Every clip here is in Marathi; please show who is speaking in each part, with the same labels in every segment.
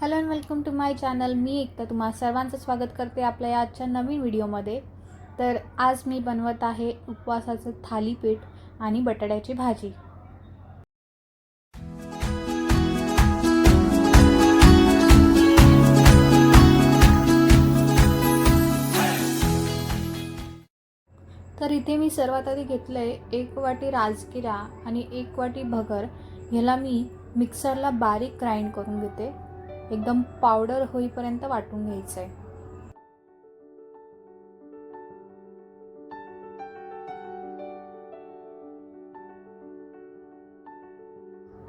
Speaker 1: Hello and welcome to my channel मी एकता. तुम्हा सर्वांचं स्वागत करते आपल्या या आजच्या नवीन व्हिडिओमध्ये. तर आज मी बनवत आहे उपवासाचं थालीपीठ आणि बटाट्याची भाजी. तर इथे मी सर्वात आधी घेतलं आहे एक वाटी राजगिरा आणि एक वाटी भगर. ह्याला मी मिक्सरला बारीक ग्राइंड करून घेते. एकदम पावडर होईपर्यंत वाटून घ्यायचं आहे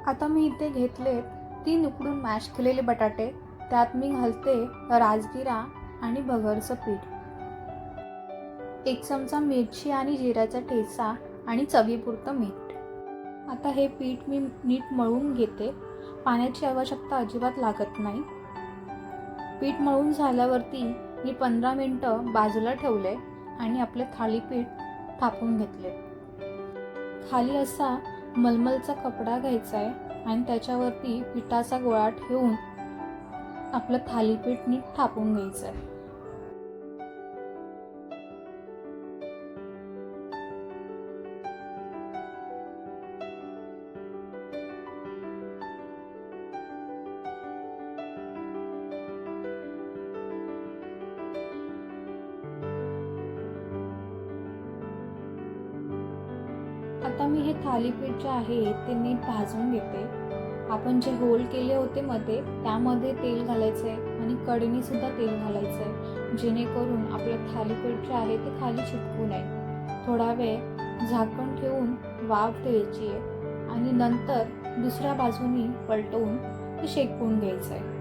Speaker 1: आता मी इथे घेतले तीन उकडून मॅश केलेले बटाटे. त्यात मी घालते राजगिरा आणि भगरचं पीठ. एक चमचा मिरची आणि जिऱ्याचा ठेचा आणि चवीपुरतं मीठ. आता हे पीठ मी नीट मळून घेते. पाण्याची आवश्यकता अजिबात लागत नाही. पीठ मळून झाल्यावरती मी पंधरा मिनटं बाजूला ठेवले आणि आपले थालीपीठ थापून घेतले. खाली असा मलमलचा कपडा घ्यायचा आहे आणि त्याच्यावरती पिठाचा गोळा ठेवून आपलं थालीपीठ नीट थापून घ्यायचं आहे आता मी हे थालीपीठ जे आहे ते नीट भाजून घेते. आपण जे होल केले होते मध्ये त्यामध्ये तेल घालायचं आहे आणि कडणीसुद्धा तेल घालायचं आहे जेणेकरून आपलं थालीपीठ जे आहे ते खाली चिटकू नये. थोडा वेळ झाकण ठेवून वाफ द्यायची आहे आणि नंतर दुसऱ्या बाजूनी पलटवून ते शेकवून घ्यायचं आहे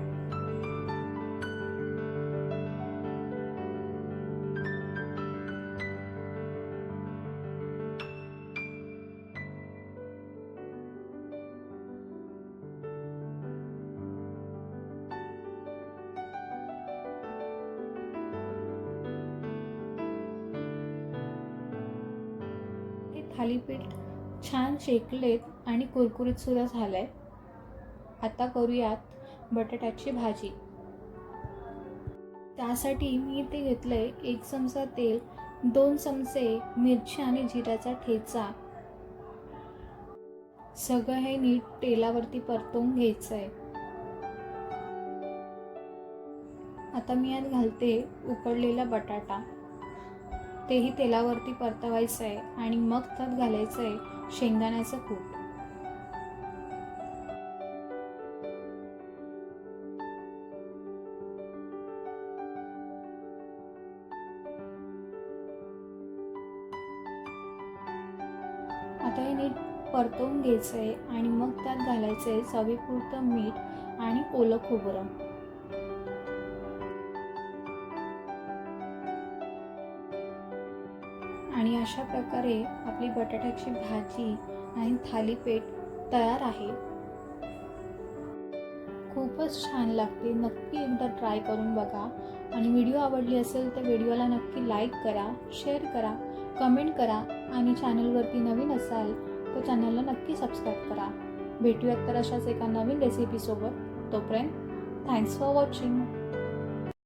Speaker 1: थालीपीठ छान शेकलेत आणि कुरकुरीत सुद्धा झालंय. आता करूयात बटाट्याची भाजी. त्यासाठी मी इथे घेतलंय एक चमचा तेल दोन चमचे मिरची आणि जिऱ्याचा ठेचा. सगळं हे नीट तेलावरती परतवून घ्यायचं आहे आता मी यात घालते उकडलेला बटाटा. तेही तेलावरती परतवायचं आहे आणि मग त्यात घालायचं आहे शेंगदाण्याचं कूट. आता हे नीट परतवून घ्यायचं आहे आणि मग त्यात घालायचं आहे चवीपुरतं मीठ आणि ओलं खोबरं. आणि अशा प्रकारे आपली बटाट्याची भाजी आणि थालीपीठ तयार आहे. खूपच छान लागते. नक्की एकदा ट्राय करून बघा. आणि व्हिडिओ आवडली असेल तर व्हिडिओला नक्की लाईक करा शेअर करा कमेंट करा आणि चॅनलवरती नवीन असाल तर चॅनलला नक्की सबस्क्राईब करा. भेटूयात तर अशाच एका नवीन रेसिपीसोबत तोपर्यंत थँक्स फॉर वॉचिंग